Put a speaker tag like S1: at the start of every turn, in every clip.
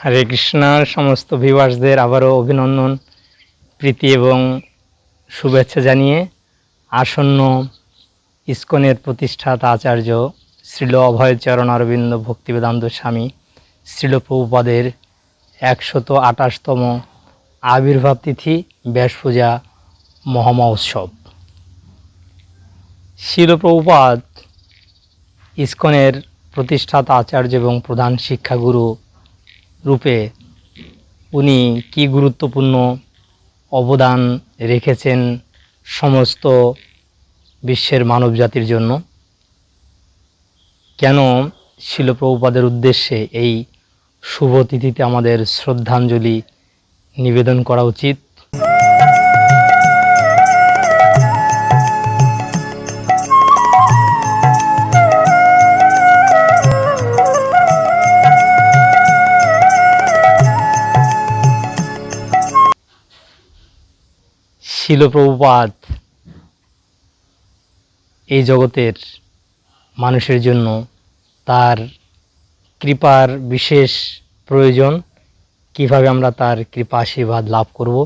S1: হরে কৃষ্ণার সমস্ত ভিউয়ার্সদের আবারও অভিনন্দন, প্রীতি এবং শুভেচ্ছা জানিয়ে আসন্ন ইস্কনের প্রতিষ্ঠাতা আচার্য শ্রীল অভয়চরণ অরবিন্দ ভক্তিবেদান্ত স্বামী শ্রীল প্রভুপাদের একশত আঠাশতম আবির্ভাব তিথি ব্যাস পূজা মহামহোৎসব শিল প্রভুপাদ ইস্কনের প্রতিষ্ঠাতা আচার্য এবং প্রধান শিক্ষাগুরু রূপে উনি কি গুরুত্বপূর্ণ অবদান রেখেছেন সমস্ত বিশ্বের মানব জাতির জন্য? কেন শিলপ্রভুপাদের উদ্দেশ্যে এই শুভ তিথিতে আমাদের শ্রদ্ধাঞ্জলি নিবেদন করা উচিত? শিলপ্রভুপাদ এই জগতের মানুষের জন্য তার কৃপার বিশেষ প্রয়োজন, কীভাবে আমরা তার কৃপা আশীর্বাদ লাভ করব।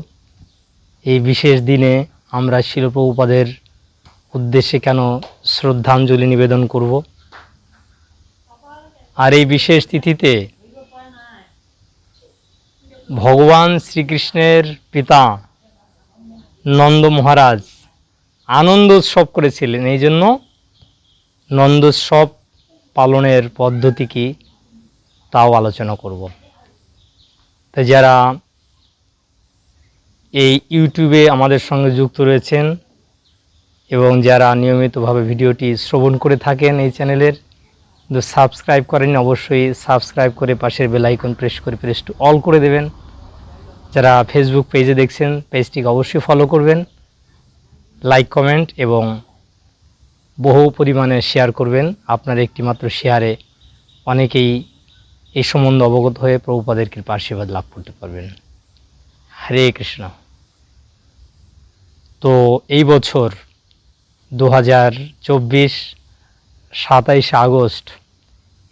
S1: এই বিশেষ দিনে আমরা শিলপ্রভুপাদের উদ্দেশ্যে কেন শ্রদ্ধাঞ্জলি নিবেদন করব? আর এই বিশেষ তিথিতে ভগবান শ্রীকৃষ্ণের পিতা নন্দ মহারাজ আনন্দ উৎসব করেছিলেন। এই জন্য নন্দোৎসব পালনের পদ্ধতি কি তাও আলোচনা করব। তো যারা এই ইউটিউবে আমাদের সঙ্গে যুক্ত রয়েছেন এবং যারা নিয়মিতভাবে ভিডিওটি শ্রবণ করে থাকেন এই চ্যানেলের সাবস্ক্রাইব করেন অবশ্যই সাবস্ক্রাইব করে পাশের বেল আইকন প্রেস করে, প্রেস টু অল করে দেবেন। যারা ফেসবুক পেজে দেখছেন পেজটিকে অবশ্যই ফলো করবেন লাইক কমেন্ট এবং বহু পরিমাণে শেয়ার করবেন। আপনার একটি মাত্র শেয়ারে অনেকেই এই সম্বন্ধে অবগত হয়ে প্রভুপাদের কৃপা আশীর্বাদ লাভ করতে পারবেন। হরে কৃষ্ণ। তো এই বছর দু হাজার চব্বিশ সাতাইশে আগস্ট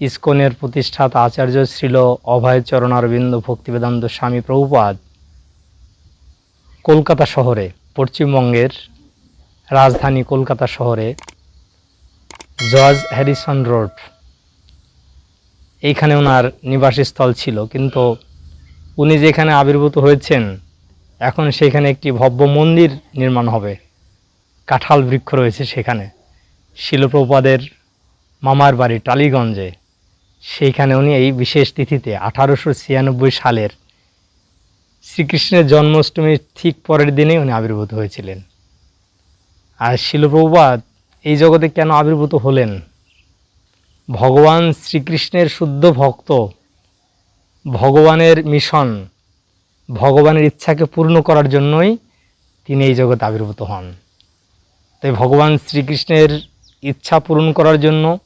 S1: ইস্কনের প্রতিষ্ঠাতা আচার্য শ্রীল অভয়চরণ অরবিন্দ ভক্তিবেদান্ত স্বামী প্রভুপাদ কলকাতা শহরে, পশ্চিমবঙ্গের রাজধানী কলকাতা শহরে, জর্জ হ্যারিসন রোড। এইখানে ওনার নিবাসস্থল ছিল, কিন্তু উনি যেখানে আবির্ভূত হয়েছেন, এখন সেখানে একটি ভব্য মন্দির নির্মাণ হবে। কাঁঠাল বৃক্ষ রয়েছে সেখানে। শিলপ্রপাদের মামার বাড়ি টালিগঞ্জে। সেইখানে উনি এই বিশেষ তিথিতে আঠারোশো ছিয়ানব্বই সালের শ্রীকৃষ্ণের জন্মাষ্টমীর ঠিক পরের দিনেই উনি আবির্ভূত হয়েছিলেন। আর শিলপ্রপাত এই জগতে কেন আবির্ভূত হলেন? ভগবান শ্রীকৃষ্ণের শুদ্ধ ভক্ত, ভগবানের মিশন, ভগবানের ইচ্ছাকে পূর্ণ করার জন্যই তিনি এই জগতে আবির্ভূত হন। তাই ভগবান শ্রীকৃষ্ণের ইচ্ছা পূরণ করার জন্য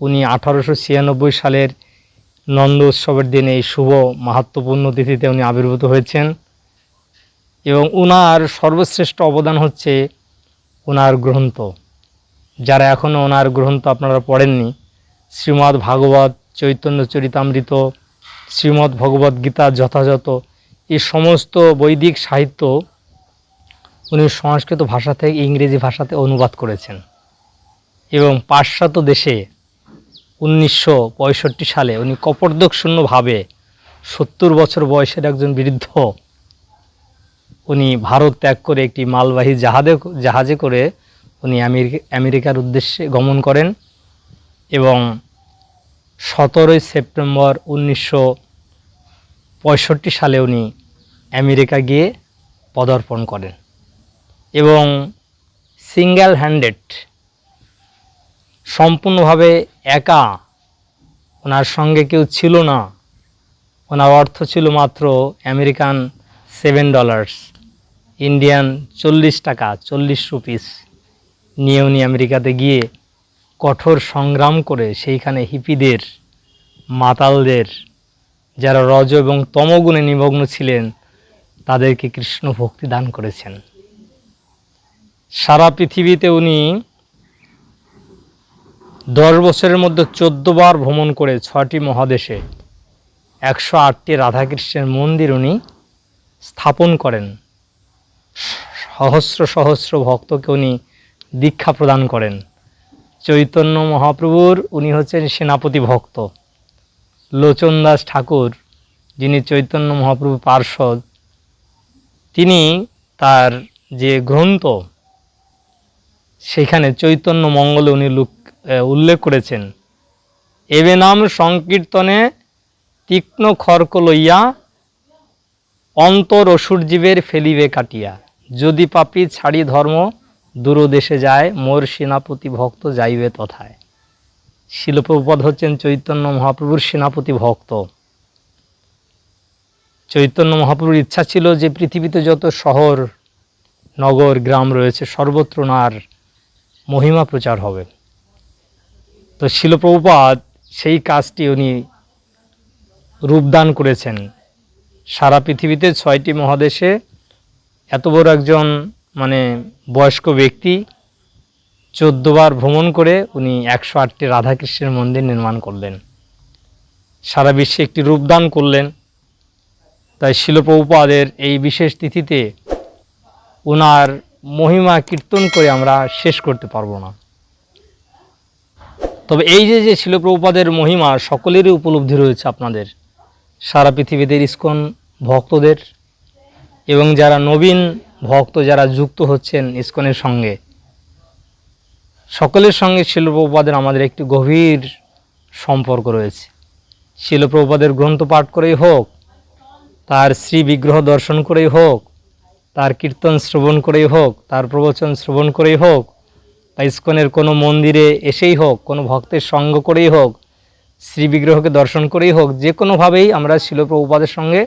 S1: উনি আঠারোশো ছিয়ানব্বই সালের নন্দ উৎসবের দিনে এই শুভ, মাহাত্মপূর্ণ তিথিতে উনি আবির্ভূত হয়েছেন এবং উনার সর্বশ্রেষ্ঠ অবদান হচ্ছে ওনার গ্রন্থ। যারা এখনও ওনার গ্রন্থ আপনারা পড়েননি, শ্রীমদ্ ভাগবত, চৈতন্য চরিতামৃত, শ্রীমদ্ ভগবত গীতা যথাযথ, এই সমস্ত বৈদিক সাহিত্য উনি সংস্কৃত ভাষা থেকে ইংরেজি ভাষাতে অনুবাদ করেছেন। এবং পাশ্চাত্য দেশে উনিশশো পঁয়ষট্টি সালে উনি কপর্দক শূন্যভাবে সত্তর বছর বয়সের একজন বৃদ্ধ। উনি ভারত ত্যাগ করে একটি মালবাহী জাহাজে জাহাজে করে উনি আমেরিকা আমেরিকার উদ্দেশ্যে গমন করেন এবং সতেরোই সেপ্টেম্বর উনিশশো পঁয়ষট্টি সালে উনি আমেরিকা গিয়ে পদার্পণ করেন এবং সিঙ্গেল হ্যান্ডেড সম্পূর্ণভাবে একা, ওনার সঙ্গে কেউ ছিল না। ওনার অর্থ ছিল মাত্র আমেরিকান সেভেন ডলার্স, ইন্ডিয়ান চল্লিশ টাকা, চল্লিশ রুপিস। নিয়ে উনি আমেরিকাতে গিয়ে কঠোর সংগ্রাম করে সেইখানে হিপিদের, মাতালদের, যারা রজ এবং তমগুণে নিমগ্ন ছিলেন, তাদেরকে কৃষ্ণ ভক্তি দান করেছেন। সারা পৃথিবীতে উনি দশ বছরের মধ্যে বার ভ্রমণ করে ছটি মহাদেশে একশো আটটি রাধাকৃষ্ণের মন্দির উনি স্থাপন করেন। সহস্র সহস্র ভক্তকে উনি দীক্ষা প্রদান করেন। চৈতন্য মহাপ্রভুর উনি হচ্ছেন সেনাপতি ভক্ত। লোচন দাস ঠাকুর, যিনি চৈতন্য মহাপ্রভু পার্ষদ, তিনি তার যে গ্রন্থ, সেখানে চৈতন্য মঙ্গলে উনি উল্লেখ করেছেন। এবে নাম সংকীর্তনে তীক্ষ্ণ খর্ক লইয়া অন্তর অসুরজীবের ফেলিবে কাটিয়া। যদি পাপি ছাড়ি ধর্ম, দূরদেশে যায়, মোর সেনাপতি ভক্ত যাইবে তথায়। শিলপ্রপদ হচ্ছেন চৈতন্য মহাপ্রভুর সেনাপতি ভক্ত। চৈতন্য মহাপ্রভুর ইচ্ছা ছিল যে পৃথিবীতে যত শহর, নগর, গ্রাম রয়েছে, সর্বত্র নার মহিমা প্রচার হবে। তো শিলপ্রভুপাদ সেই কাজটি উনি রূপদান করেছেন। সারা পৃথিবীতে ছয়টি মহাদেশে এত বড় একজন মানে বয়স্ক ব্যক্তি চোদ্দবার ভ্রমণ করে উনি একশো আটটি রাধাকৃষ্ণের মন্দির নির্মাণ করলেন। সারা বিশ্বে একটি রূপদান করলেন। তাই শিলপ্রভুপাদের এই বিশেষ তিথিতে ওনার মহিমা কীর্তন করে আমরা শেষ করতে পারব না। তবে এই যে যে শিলপ্রভুপাদের মহিমা, সকলেরই উপলব্ধি রয়েছে আপনাদের। সারা পৃথিবীতে ইস্কন ভক্তদের এবং যারা নবীন ভক্ত, যারা যুক্ত হচ্ছেন ইস্কনের সঙ্গে, সকলের সঙ্গে শিলপ্রভুপাদের আমাদের একটি গভীর সম্পর্ক রয়েছে। শিলপ্রভুপাদের গ্রন্থ পাঠ করেই হোক, তার শ্রী বিগ্রহ দর্শন করেই হোক, তার কীর্তন শ্রবণ করেই হোক, তার প্রবচন শ্রবণ করেই হোক বা ইস্কনের কোনো মন্দিরে এসেই হোক, কোনো ভক্তের সঙ্গ করেই হোক, শ্রী বিগ্রহকে দর্শন করেই হোক, যে কোনোভাবেই আমরা শিলপ্রভুপাদের সঙ্গে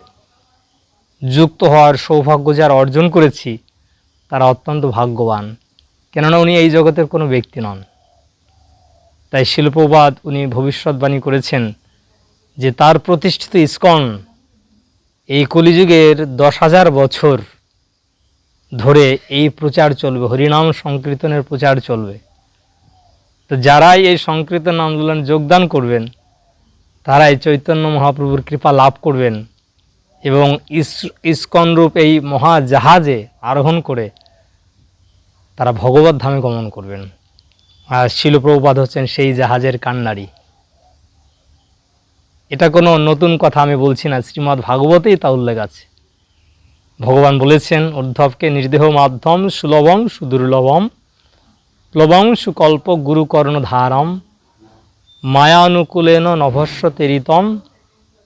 S1: যুক্ত হওয়ার সৌভাগ্য যারা অর্জন করেছি, তারা অত্যন্ত ভাগ্যবান। কেননা উনি এই জগতের কোনো ব্যক্তি নন। তাই শিল্পবাদ উনি ভবিষ্যৎবাণী করেছেন যে তার প্রতিষ্ঠিত ইস্কন এই কলিযুগের দশ হাজার বছর ধরে এই প্রচার চলবে, হরিনাম সংকীর্তনের প্রচার চলবে। তো যারাই এই সংকীর্তন আন্দোলন যোগদান করবেন, তারাই চৈতন্য মহাপ্রভুর কৃপা লাভ করবেন এবং ইস- ইস্কন রূপ এই মহাজাহাজে আরোহণ করে তারা ভগবত ধামে গমন করবেন। আর শিলপ্রভুপাদ হচ্ছেন সেই জাহাজের কান্নারি এটা কোনো নতুন কথা আমি বলছি না শ্রীমদ্ ভাগবতেই তা উল্লেখ আছে। ভগবান বলেছেন, উদ্ধবকে নির্দেহ মাধ্যম সুলভম সুদুর্লভম, প্লবং সুকল্প গুরুকর্ণ ধারম মায়ানুকূলেন নভস্য তেরিতম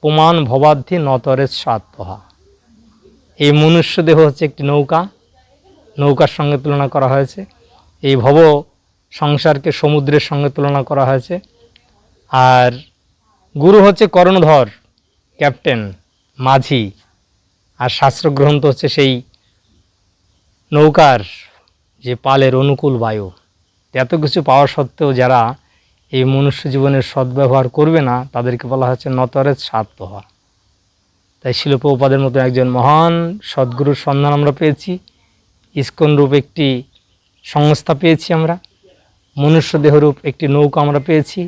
S1: পুমান ভবাদ্ধি নতরের সাতপহা এই মনুষ্য দেহ হচ্ছে একটি নৌকা। নৌকার সঙ্গে তুলনা করা হয়েছে। এই ভব সংসারকে সমুদ্রের সঙ্গে তুলনা করা হয়েছে। আর গুরু হচ্ছে কর্ণধর, ক্যাপ্টেন, মাঝি। আর শাস্ত্রগ্রন্থ হচ্ছে সেই নৌকার যে পালের অনুকূল বায়ু। এত কিছু পাওয়া সত্ত্বেও যারা এই মনুষ্য জীবনের সদ্ব্যবহার করবে না, তাদেরকে বলা হচ্ছে নতরের সাতপহা তাই শিল্পোপাদের মতো একজন মহান সদ্গুরুর সন্ধান আমরা পেয়েছি। ইস্কন রূপ একটি সংস্থা পেয়েছি আমরা। মনুষ্য দেহরূপ একটি নৌকা আমরা পেয়েছি।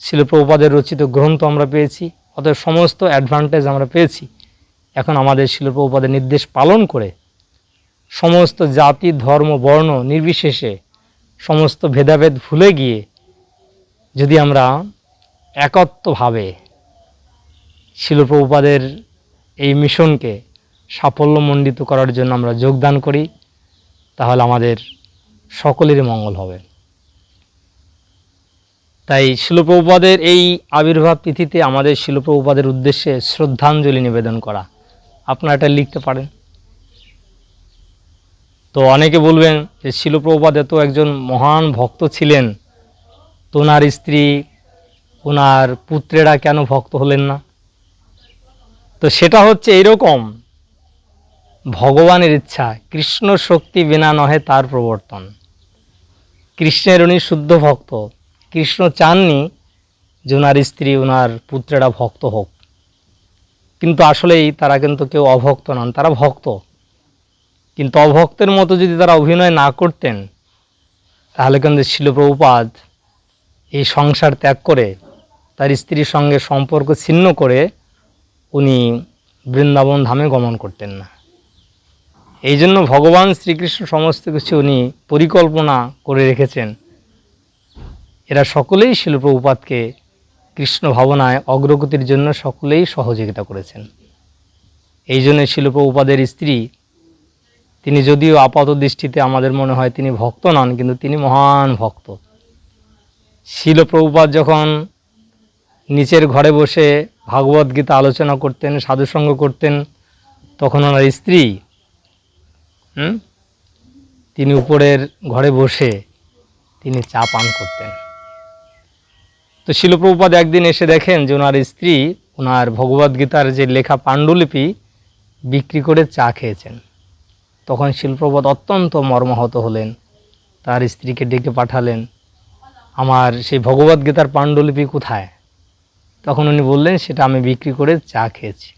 S1: শিল্পোপাদের রচিত গ্রন্থ আমরা পেয়েছি। অতএব সমস্ত অ্যাডভান্টেজ আমরা পেয়েছি। এখন আমাদের শিল্পোপাদের নির্দেশ পালন করে সমস্ত জাতি, ধর্ম, বর্ণ নির্বিশেষে সমস্ত ভেদাভেদ ভুলে গিয়ে যদি আমরা একত্বভাবে শিলপ্রভুপাদের এই মিশনকে সাফল্যমণ্ডিত করার জন্য আমরা যোগদান করি, তাহলে আমাদের সকলেরই মঙ্গল হবে। তাই শিলপ্রভুপাদের এই আবির্ভাব তিথিতে আমাদের শিলপ্রভুপাদের উদ্দেশ্যে শ্রদ্ধাঞ্জলি নিবেদন করা। আপনারা এটা লিখতে পারেন। তো অনেকে বলবেন যে শিলপ্রভুপাদ এত একজন মহান ভক্ত ছিলেন। তো ওনার স্ত্রী, ওনার পুত্রেরা কেন ভক্ত হলেন না? তো সেটা হচ্ছে এইরকম ভগবানের ইচ্ছা, কৃষ্ণ শক্তি বিনা নহে তার প্রবর্তন। কৃষ্ণের উনি শুদ্ধ ভক্ত। কৃষ্ণ চাননি যে ওনার স্ত্রী, ওনার পুত্রেরা ভক্ত হোক। কিন্তু আসলেই তারা কিন্তু কেউ অভক্ত নন, তারা ভক্ত। কিন্তু অভক্তের মতো যদি তারা অভিনয় না করতেন, তাহলে কিন্তু শিলপ্রভুপাদ এই সংসার ত্যাগ করে, তার স্ত্রীর সঙ্গে সম্পর্ক ছিন্ন করে উনি বৃন্দাবন ধামে গমন করতেন না। এই জন্য ভগবান শ্রীকৃষ্ণ সমস্ত কিছু উনি পরিকল্পনা করে রেখেছেন। এরা সকলেই শিলপ্রভুপাতকে কৃষ্ণ ভাবনায় অগ্রগতির জন্য সকলেই সহযোগিতা করেছেন। এই জন্য শিলপ্রভুপাদের স্ত্রী, তিনি যদিও আপাত দৃষ্টিতে আমাদের মনে হয় তিনি ভক্ত নন, কিন্তু তিনি মহান ভক্ত। শিলপ্রভুপাদ যখন নিচের ঘরে বসে ভাগবত গীতা আলোচনা করতেন, সাধুসঙ্গ করতেন, তখন ওনার স্ত্রী তিনি উপরের ঘরে বসে তিনি চা পান করতেন। তো শিলপ্রভুপাদ একদিন এসে দেখেন যে ওনার স্ত্রী, ওনার ভগবদ্গীতার যে লেখা পাণ্ডুলিপি বিক্রি করে চা খেয়েছেন। তখন শিলপ্রপাত অত্যন্ত মর্মাহত হলেন, তার স্ত্রীকে ডেকে পাঠালেন, আমার সেই ভগবদ্গীতার পাণ্ডুলিপি কোথায়? তখন উনি বললেন, সেটা আমি বিক্রি করে চা খেয়েছি।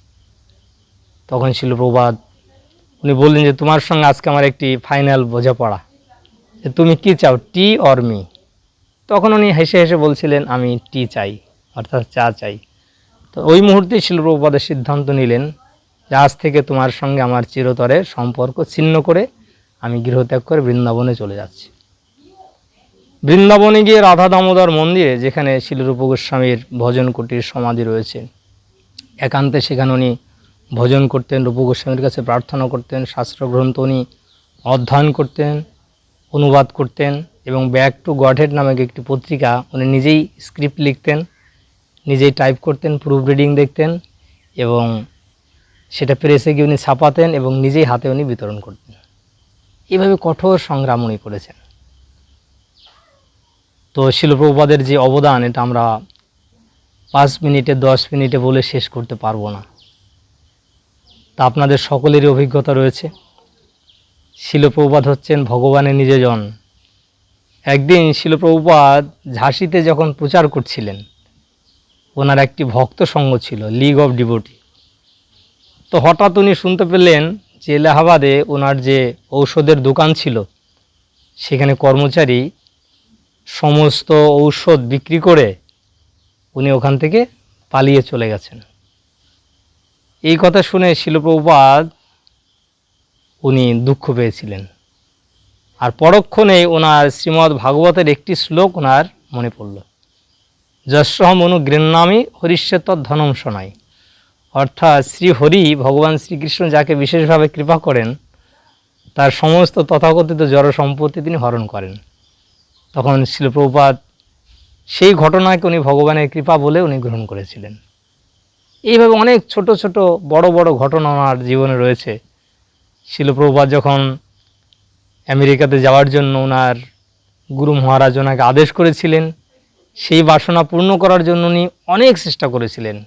S1: তখন শিলপ্রপাত উনি বললেন যে, তোমার সঙ্গে আজকে আমার একটি ফাইনাল বোঝাপড়া। যে তুমি কি চাও টি অর মি তখন উনি হেসে হেসে বলছিলেন, আমি টি চাই, অর্থাৎ চা চাই। তো ওই মুহূর্তে শিলপ্রপাদের সিদ্ধান্ত নিলেন যে, আজ থেকে তোমার সঙ্গে আমার চিরতরে সম্পর্ক ছিন্ন করে আমি গৃহত্যাগ করে বৃন্দাবনে চলে যাচ্ছি। বৃন্দাবনে গিয়ে রাধা দামোদর মন্দিরে, যেখানে শিলরূপ গোস্বামীর ভজন কুটির সমাধি রয়েছে, একান্তে সেখানে উনি ভজন করতেন, রূপ গোস্বামীর কাছে প্রার্থনা করতেন, শাস্ত্রগ্রন্থ উনি অধ্যয়ন করতেন, অনুবাদ করতেন এবং ব্যাক টু গডহেড নামক একটি পত্রিকা, উনি নিজেই স্ক্রিপ্ট লিখতেন, নিজেই টাইপ করতেন প্রুফ রিডিং দেখতেন এবং সেটা প্রেসে গিয়ে উনি ছাপাতেন এবং নিজেই হাতে উনি বিতরণ করতেন। এভাবে কঠোর সংগ্রাম উনি করেছেন। তো শিলপ্রপাদের যে অবদান, এটা আমরা পাঁচ মিনিটে, দশ মিনিটে বলে শেষ করতে পারব না। তা আপনাদের সকলেরই অভিজ্ঞতা রয়েছে। শিলপ্রপাত হচ্ছেন ভগবানের নিজজন একদিন শিলপ্রপাত ঝাঁসিতে যখন প্রচার করছিলেন, ওনার একটি ভক্ত সঙ্গ ছিল লিগ অফ ডিভোটি তো হঠাৎ উনি শুনতে পেলেন যে এলাহাবাদে ওনার যে ঔষধের দোকান ছিল, সেখানে কর্মচারী সমস্ত ঔষধ বিক্রি করে উনি ওখান থেকে পালিয়ে চলে গেছেন। এই কথা শুনে শিলপ্রপাত উনি দুঃখ পেয়েছিলেন। আর পরক্ষণে ওনার শ্রীমদ্ ভাগবতের একটি শ্লোক ওনার মনে পড়ল। যশহম অনুগৃহ্ণামী হরিষ্যত ধনম শোনায়। অর্থাৎ শ্রী হরি ভগবান শ্রীকৃষ্ণ যাকে বিশেষভাবে কৃপা করেন, তার সমস্ত তথাকথিত জড় সম্পত্তি তিনি হরণ করেন। তখন শিলপ্রপাত সেই ঘটনাকে উনি ভগবানের কৃপা বলে উনি গ্রহণ করেছিলেন। এইভাবে অনেক ছোট ছোট বড় বড় ঘটনা ওনার জীবনে রয়েছে। শিলপ্রপাত যখন আমেরিকাতে যাওয়ার জন্য ওনার গুরু মহারাজ ওনাকে আদেশ করেছিলেন, সেই বাসনা পূর্ণ করার জন্য উনি অনেক চেষ্টা করেছিলেন।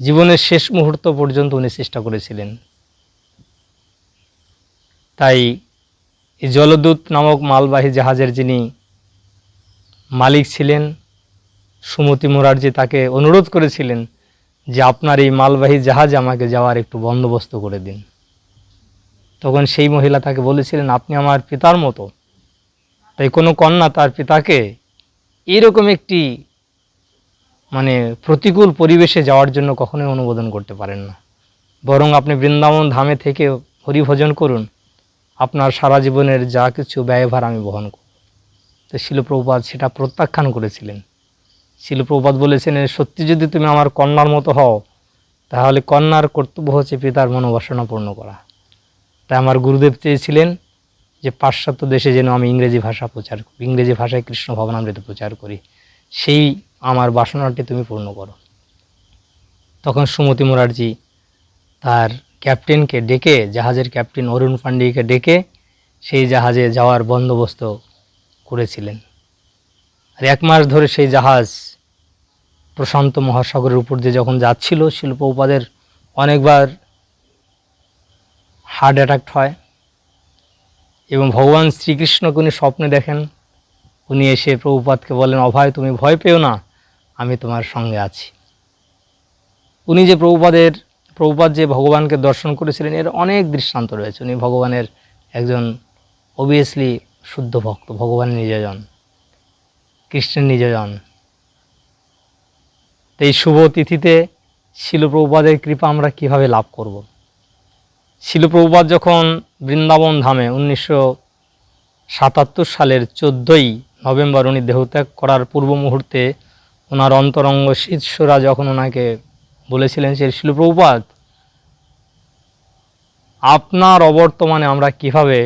S1: জীবনের শেষ মুহূর্ত পর্যন্ত উনি চেষ্টা করেছিলেন। তাই এই জলদূত নামক মালবাহী জাহাজের যিনি মালিক ছিলেন, সুমতি মুরারজি তাকে অনুরোধ করেছিলেন যে, আপনার এই মালবাহী জাহাজে আমাকে যাওয়ার একটু বন্দোবস্ত করে দিন। তখন সেই মহিলা তাকে বলেছিলেন, আপনি আমার পিতার মতো। তাই কোনো কন্যা তার পিতাকে এরকম একটি মানে প্রতিকূল পরিবেশে যাওয়ার জন্য কখনোই অনুমোদন করতে পারেন না। বরং আপনি বৃন্দাবন ধামে থেকে হরিভজন করুন। আপনার সারা জীবনের যা কিছু ব্যয়ভার আমি বহন করব। তো শিলপ্রপাত সেটা প্রত্যাখ্যান করেছিলেন। শিলপ্রপাত বলেছেন, সত্যি যদি তুমি আমার কন্যার মতো হও, তাহলে কন্যার কর্তব্য হচ্ছে পিতার মনোবাসনা পূর্ণ করা। তাই আমার গুরুদেব চেয়েছিলেন যে পাশ্চাত্য দেশে যেন আমি ইংরেজি ভাষা প্রচার করি, ইংরেজি ভাষায় কৃষ্ণ ভবনামৃত প্রচার করি। সেই আমার বাসনাটি তুমি পূর্ণ করো। তখন সুমতি মুরারজি তার ক্যাপ্টেনকে ডেকে, জাহাজের ক্যাপ্টেন অরুণ পান্ডিকে ডেকে সেই জাহাজে যাওয়ার বন্দোবস্ত করেছিলেন। আর এক মাস ধরে সেই জাহাজ প্রশান্ত মহাসাগরের উপর দিয়ে যখন যাচ্ছিল শিল্প উপাদের অনেকবার হার্ট অ্যাটাক হয় এবং ভগবান শ্রীকৃষ্ণকে উনি স্বপ্নে দেখেন। উনি এসে প্রভুপাতকে বলেন অভয় তুমি ভয় পেও না, আমি তোমার সঙ্গে আছি। উনি যে প্রভুপাদের, প্রভুপাদ যে ভগবানকে দর্শন করেছিলেন, এর অনেক দৃষ্টান্ত রয়েছে। উনি ভগবানের একজন অবভিয়াসলি শুদ্ধ ভক্ত ভগবানের নিজজন কৃষ্ণের নিজজন তো এই শুভ তিথিতে শিলপ্রভুপাদের কৃপা আমরা কীভাবে লাভ করব। শিলপ্রভুপাদ যখন বৃন্দাবন ধামে উনিশশো সাতাত্তর সালের চোদ্দোই নভেম্বর উনি দেহত্যাগ করার পূর্ব মুহূর্তে ওনার অন্তরঙ্গ শিষ্যরা যখন ওনাকে বলেছিলেন, সে শিলপ্রভুপাদ, আপনার অবর্তমানে আমরা কীভাবে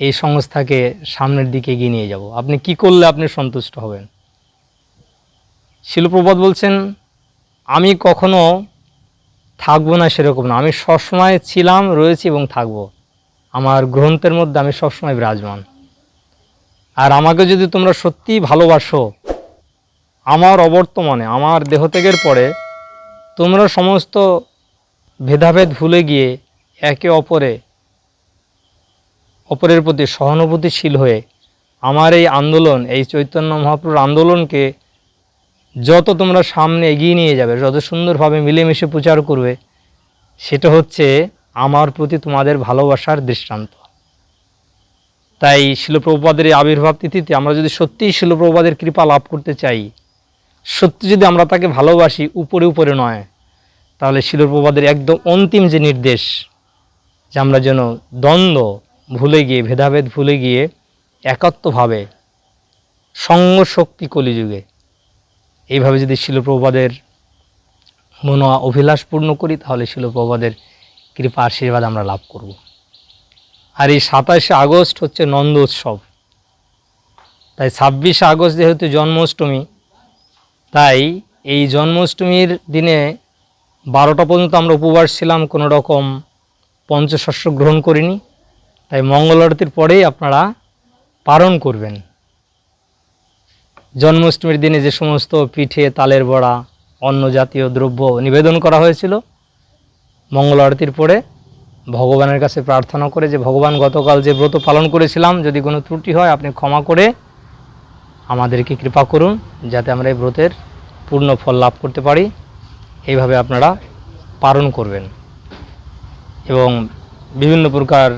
S1: এই সংস্থাকে সামনের দিকে এগিয়ে নিয়ে যাব? আপনি কি করলে আপনি সন্তুষ্ট হবেন? শিলপ্রপাত বলছেন, আমি কখনো থাকব না সেরকম না। আমি সবসময় ছিলাম, রয়েছি এবং থাকব। আমার গ্রন্থের মধ্যে আমি সবসময় বিরাজমান। আর আমাকে যদি তোমরা সত্যিই ভালোবাসো, আমার অবর্তমানে, আমার দেহত্যাগের পরে, তোমরা সমস্ত ভেদাভেদ ভুলে গিয়ে একে অপরে, অপরের প্রতি সহানুভূতিশীল হয়ে আমার এই আন্দোলন, এই চৈতন্য মহাপ্রভুর আন্দোলনকে যত তোমরা সামনে এগিয়ে নিয়ে যাবে, যত সুন্দরভাবে মিলেমিশে প্রচার করবে, সেটা হচ্ছে আমার প্রতি তোমাদের ভালোবাসার দৃষ্টান্ত। তাই শিলপ্রভুপাদের এই আবির্ভাব তিথিতে আমরা যদি সত্যিই শিলপ্রভুপাদের কৃপা লাভ করতে চাই, সত্যি যদি আমরা তাকে ভালোবাসি উপরে উপরে নয়, তাহলে শিলপ্রভুপাদের একদম অন্তিম যে নির্দেশ, যে আমরা যেন দ্বন্দ্ব ভুলে গিয়ে, ভেদাভেদ ভুলে গিয়ে একাত্মভাবে সঙ্গ শক্তি কলিযুগে এইভাবে যদি শিলপ্রবাদের মন অভিলাষ পূর্ণ করি, তাহলে শিলপ্রবাদের কৃপা আশীর্বাদ আমরা লাভ করব। আর এই সাতাশে আগস্ট হচ্ছে নন্দ উৎসব। তাই ছাব্বিশে আগস্ট যেহেতু জন্মাষ্টমী, তাই এই জন্মাষ্টমীর দিনে বারোটা পর্যন্ত আমরা উপবাস ছিলাম, কোনো রকম পঞ্চশস্য গ্রহণ করিনি। তাই মঙ্গল আরতির পরেই আপনারা পালন করবেন। জন্মাষ্টমীর দিনে যে সমস্ত পিঠে, তালের বড়া অন্য জাতীয় দ্রব্য নিবেদন করা হয়েছিল, মঙ্গল আরতির পরে ভগবানের কাছে প্রার্থনা করে যে, ভগবান, গতকাল যে ব্রত পালন করেছিলাম, যদি কোনো ত্রুটি হয়, আপনি ক্ষমা করে আমাদেরকে কৃপা করুন, যাতে আমরা এই ব্রতের পূর্ণ ফল লাভ করতে পারি। এইভাবে আপনারা পালন করবেন। এবং বিভিন্ন প্রকার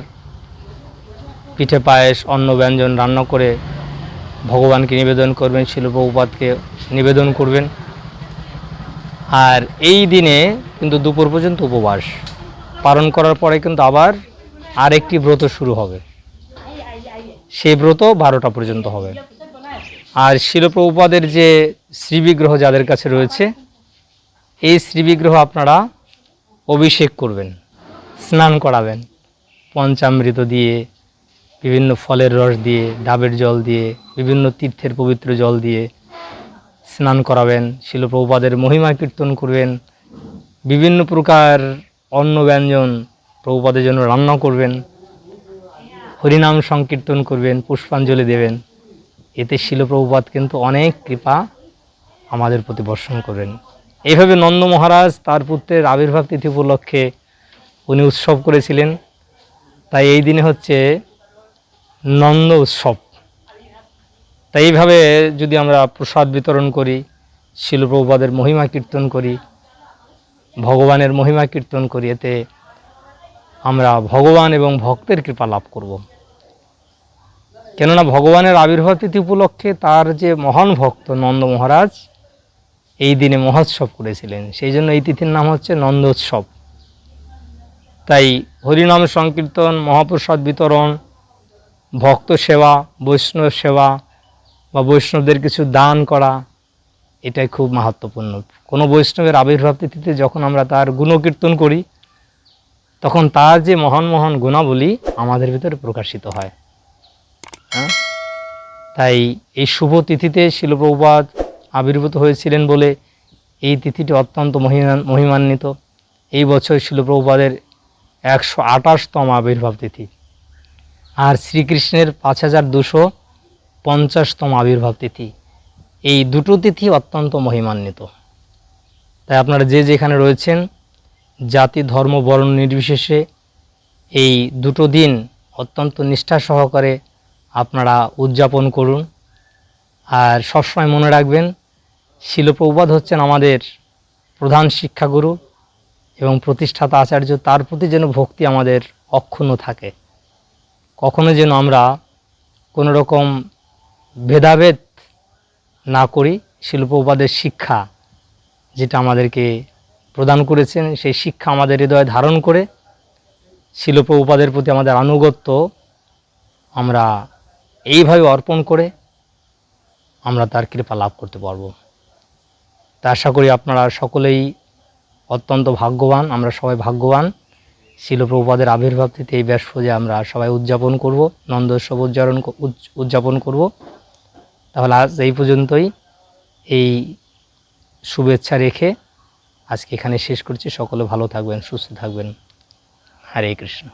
S1: পিঠে পায়েস, অন্ন ব্যঞ্জন রান্না করে ভগবানকে নিবেদন করবেন শিলপ্রভুপাতকে নিবেদন করবেন। আর এই দিনে কিন্তু দুপুর পর্যন্ত উপবাস। পালন করার পরে কিন্তু আবার আরেকটি ব্রত শুরু হবে। সেই ব্রত বারোটা পর্যন্ত হবে। আর শিলপ্রভুপাদের যে শ্রীবিগ্রহ যাদের কাছে রয়েছে, এই শ্রীবিগ্রহ আপনারা অভিষেক করবেন, স্নান করাবেন, পঞ্চামৃত দিয়ে বিভিন্ন ফলের রস দিয়ে, ডাবের জল দিয়ে, বিভিন্ন তীর্থের পবিত্র জল দিয়ে স্নান করাবেন, শিলপ্রভুপাদের মহিমা কীর্তন করবেন, বিভিন্ন প্রকার অন্ন ব্যঞ্জন প্রভুপাদের জন্য রান্না করবেন, হরিনাম সংকীর্তন করবেন, পুষ্পাঞ্জলি দেবেন। এতে শিলপ্রভুপাদ কিন্তু অনেক কৃপা আমাদের প্রতি বর্ষণ করবেন এইভাবে নন্দ মহারাজ তার পুত্রের আবির্ভাব তিথি উপলক্ষে উনি উৎসব করেছিলেন। তাই এই দিনে হচ্ছে নন্দ উৎসব। তাই এইভাবে যদি আমরা প্রসাদ বিতরণ করি, শিলপ্রভুপাদের মহিমা কীর্তন করি, ভগবানের মহিমা কীর্তন করি, এতে আমরা ভগবান এবং ভক্তের কৃপা লাভ করব। কেননা ভগবানের আবির্ভাব তিথি উপলক্ষে তার যে মহান ভক্ত নন্দ মহারাজ, এই দিনে মহোৎসব করেছিলেন। সেই জন্য এই তিথির নাম হচ্ছে নন্দোৎসব। তাই হরিনাম সংকীর্তন, মহাপ্রসাদ বিতরণ ভক্ত সেবা, বৈষ্ণব সেবা বা বৈষ্ণবদের কিছু দান করা, এটাই খুব মাহাত্মপূর্ণ। কোনো বৈষ্ণবের আবির্ভাব তিথিতে যখন আমরা তার গুণকীর্তন করি, তখন তার যে মহান মহান গুণাবলী আমাদের ভিতরে প্রকাশিত হয়। হ্যাঁ? তাই এই শুভ তিথিতে শিলপ্রভুপাদ আবির্ভূত হয়েছিলেন বলে এই তিথিটি অত্যন্ত মহিমা, মহিমান্বিত। এই বছর শিলপ্রভুপাদের একশো আঠাশতম আবির্ভাব তিথি। আর শ্রীকৃষ্ণের পাঁচ হাজার দুশো পঞ্চাশতম আবির্ভাব তিথি। এই দুটো তিথি অত্যন্ত মহিমান্বিত। তাই আপনারা যে যেখানে রয়েছেন, জাতি, ধর্ম, বর্ণ নির্বিশেষে এই দুটো দিন অত্যন্ত নিষ্ঠা সহকারে আপনারা উদযাপন করুন। আর সবসময় মনে রাখবেন শিলপ্রবাদ হচ্ছেন আমাদের প্রধান শিক্ষাগুরু এবং প্রতিষ্ঠাতা আচার্য। তার প্রতি যেন ভক্তি আমাদের অক্ষুণ্ণ থাকে। কখনো যেন আমরা কোনো রকম ভেদাভেদ না করি, শিল্প উপাদের শিক্ষা যেটা আমাদেরকে প্রদান করেছেন, সেই শিক্ষা আমাদের হৃদয়ে ধারণ করে শিল্প উপাদের প্রতি আমাদের আনুগত্য আমরা এইভাবে অর্পণ করে আমরা তার কৃপা লাভ করতে পারব। তা আশা করি আপনারা সকলেই অত্যন্ত ভাগ্যবান, আমরা সবাই ভাগ্যবান। শিলপ্রভুপাদের আবির্ভাব তিথি এই ব্যাস পুজো আমরা সবাই উদযাপন করব, নন্দোৎসব উদযাপন উদযাপন করব। তাহলে আজ এই পর্যন্তই। এই শুভেচ্ছা রেখে আজকে এখানে শেষ করছি। সকলে ভালো থাকবেন, সুস্থ থাকবেন। হরে কৃষ্ণ।